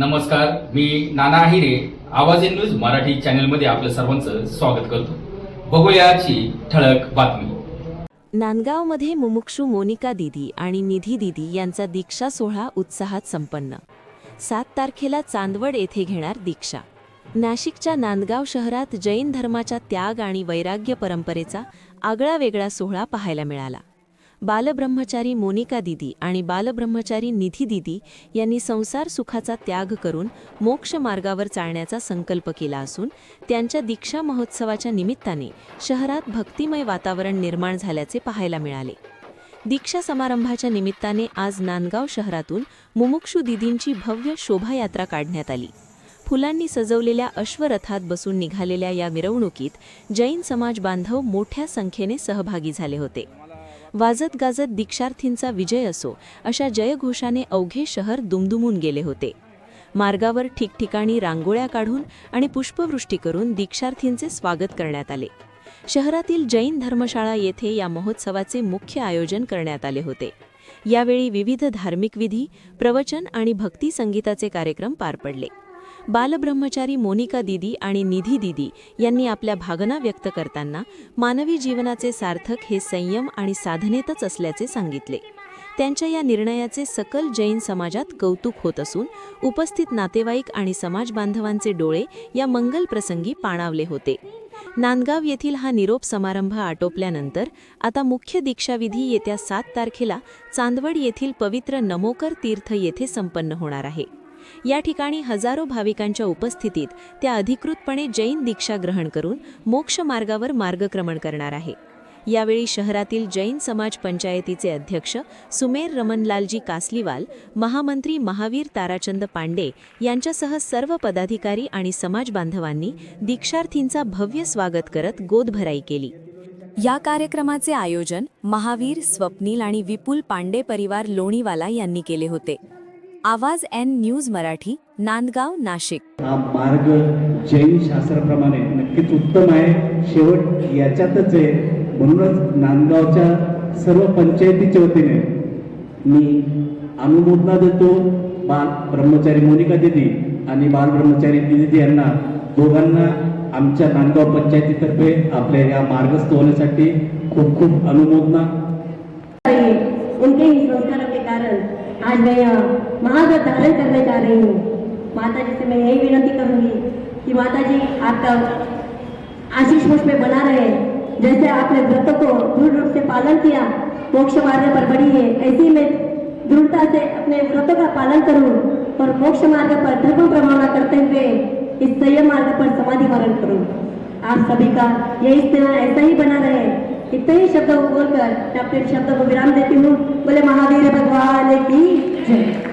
नमस्कार मी नाना आहिरे आवाज in news Marathi चॅनलमध्ये आपलं सर्वांचं स्वागत करतो. बघूयाची ठळक बातमी. नांदगावमध्ये मुमुक्षू मोनिका दिदी आणि निधी दिदी यांचा दीक्षा सोहळा उत्साहात संपन्न. सात तारखेला चांदवड येथे घेणार दीक्षा. नाशिकच्या नांदगाव शहरात जैन धर्माच्या त्याग आणि वैराग्य परंपरेचा आगळा वेगळा सोहळा पाहायला मिळाला. बालब्रह्मचारी मोनिका दिदी आणि बालब्रह्मचारी निधी दिदी यांनी संसार सुखाचा त्याग करून मोक्ष मार्गावर चालण्याचा संकल्प केला असून त्यांच्या दीक्षा महोत्सवाच्या निमित्ताने शहरात भक्तिमय वातावरण निर्माण झाल्याचे पाहायला मिळाले. दीक्षा समारंभाच्या निमित्ताने आज नांदगाव शहरातून मुमुक्षू दिदींची भव्य शोभायात्रा काढण्यात आली. फुलांनी सजवलेल्या अश्वरथात बसून निघालेल्या या मिरवणुकीत जैन समाज बांधव मोठ्या संख्येने सहभागी झाले होते. वाजत गाजत दीक्षार्थींचा विजय असो अशा जयघोषाने अवघे शहर दुमदुमून गेले होते. मार्गावर ठिकठिकाणी रांगोळ्या काढून आणि पुष्पवृष्टी करून दीक्षार्थींचे स्वागत करण्यात आले. शहरातील जैन धर्मशाळा येथे या महोत्सवाचे मुख्य आयोजन करण्यात आले होते. यावेळी विविध धार्मिक विधी प्रवचन आणि भक्ती संगीताचे कार्यक्रम पार पडले. बालब्रह्मचारी मोनिका दिदी आणि निधी दिदी यांनी आपल्या भावना व्यक्त करताना मानवी जीवनाचे सार्थक हे संयम आणि साधनेतच असल्याचे सांगितले. त्यांच्या या निर्णयाचे सकल जैन समाजात कौतुक होत असून उपस्थित नातेवाईक आणि समाज बांधवांचे डोळे या मंगल प्रसंगी पाणावले होते. नांदगाव येथील हा निरोप समारंभ आटोपल्यानंतर आता मुख्य दीक्षाविधी येत्या सात तारखेला चांदवड येथील पवित्र नमोकर तीर्थ येथे संपन्न होणार आहे. या ठिकाणी हजारो भाविकांच्या उपस्थितीत त्या अधिकृतपणे जैन दीक्षा ग्रहण करून मोक्ष मार्गावर मार्गक्रमण करणार आहे. यावेळी शहरातील जैन समाज पंचायतीचे अध्यक्ष सुमेर रमनलालजी कासलीवाल महामंत्री महावीर ताराचंद पांडे यांच्यासह सर्व पदाधिकारी आणि समाज बांधवांनी दीक्षार्थींचा भव्य स्वागत करत गोदभराई केली. या कार्यक्रमाचे आयोजन महावीर स्वप्नील आणि विपुल पांडे परिवार लोणीवाला यांनी केले होते. आवाज एन न्यूज मराठी नांदगाव नाशिक. हा मार्ग जैन शास्त्राप्रमाणे नक्कीच उत्तम आहे. शेवट याच्यातच आहे. म्हणूनच नांदगावच्या सर्व पंचायतीच्या वतीने मी अनुमोदना देतो बाल ब्रह्मचारी मोनिका दिदी आणि बाल ब्रह्मचारी दिदी यांना. दोघांना आमच्या नांदगाव पंचायतीतर्फे आपल्या या मार्गस्थ होण्यासाठी खूप खूप अनुमोदना। उनके ही संस्कारों के कारण आज मैं यहाँ महाव्रत धारण करने जा रही हूँ। माता जी से मैं यही विनती करूँगी कि माता जी आपका आशीष मुझमें बना रहे। जैसे आपने व्रतों को दृढ़ रूप से पालन किया, मोक्ष मार्ग पर बढ़ी है, ऐसे ही मैं दृढ़ता से अपने व्रतों का पालन करूँ और मोक्ष मार्ग पर धर्म प्रमाणा करते हुए इस संयम मार्ग पर समाधि वरण करूँ। आप सभी का ये इस ऐसा ही बना रहे। कितने शब्द बोलकर डॉक्टर शब्द को विराम देती हूँ बोले महावीर भगवान की जय.